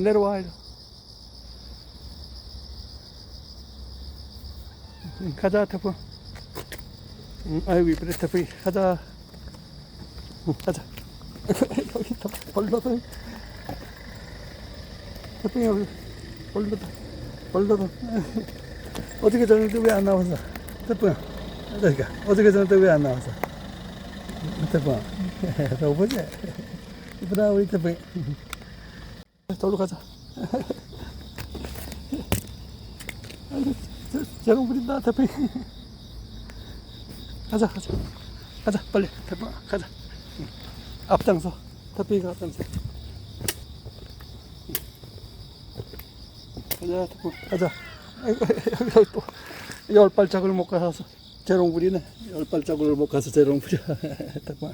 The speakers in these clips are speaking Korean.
내려와 이리. 응, 가자 태풍. 응, 아이고 이쁘네 태풍이. 가자. 응, 가자. 여기 다 벌러들 태풍이 여기 벌러들 벌러들 어떻게 저녁때 왜 안 나왔어 태풍아 그러니까 어떻게 저녁때 왜 안 나왔어 태풍아. 너 보지? 이쁘다 우리 태풍이 저로 가자. 재롱 부린다 대표님. 가자 가자. 가자 빨리. 대표 가자. 응. 앞장서. 대표가 앞장서. 응. 가자 대표. 가자. 여기, 여기 또 열 발짝을 못 가서 재롱 부리네. 열 발짝을 못 가서 재롱 부려. 대표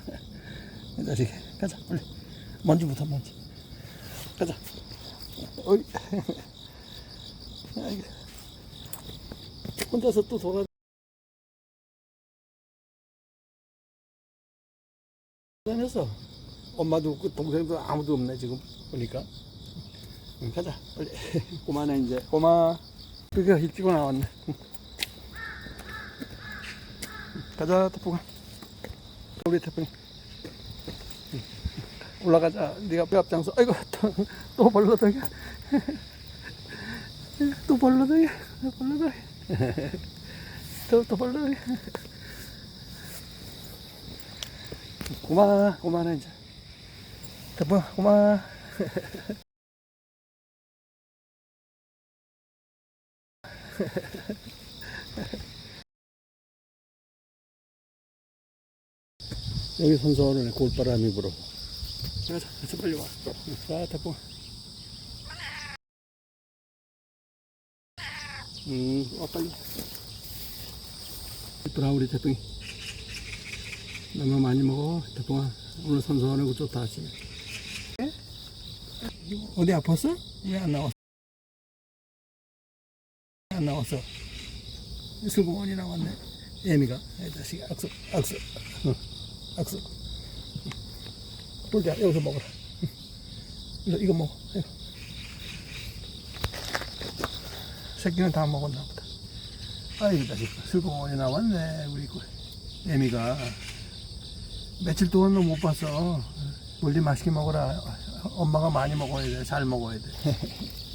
이 자식 가자 빨리. 먼지부터 먼지 가자. 어이. 혼자서 또 돌아. 다녔어 엄마도 없고 동생도 아무도 없네 지금. 보니까. 응, 가자 빨리. 고마네 이제. 고마. 그게 일찍 나왔네. 응. 가자 태풍아. 우리 태풍이. 응. 올라가자. 네가 뼈 앞장서. 아이고 또, 또 벌러덩이야 또 벌러덩이야 벌러덩이 또, 또 벌러덩이 고마 고마네 이제. 태풍아 고마. 여기 선선하네 골바람이 불어 가자 가자 빨리 와 자, 태풍아 음, 와 빨리. 이쁘라 우리 태풍이. 너무 많이 먹어 태풍아. 오늘 선선하고 좋다 아침에. 예? 어디 아팠어? 왜 안 나왔어? 왜안 나왔어? 슬그머니 나왔네. 애미가 이 자식이 악수 악수 응, 악수. 불자 여기서 먹어라. 이거, 먹어. 이거. 새끼는 다 먹었나 보다. 아이고, 자식. 슬그머니 나왔네, 우리 그 애미가. 며칠 동안 너못 봤어. 물리 맛있게 먹어라. 엄마가 많이 먹어야 돼. 잘 먹어야 돼.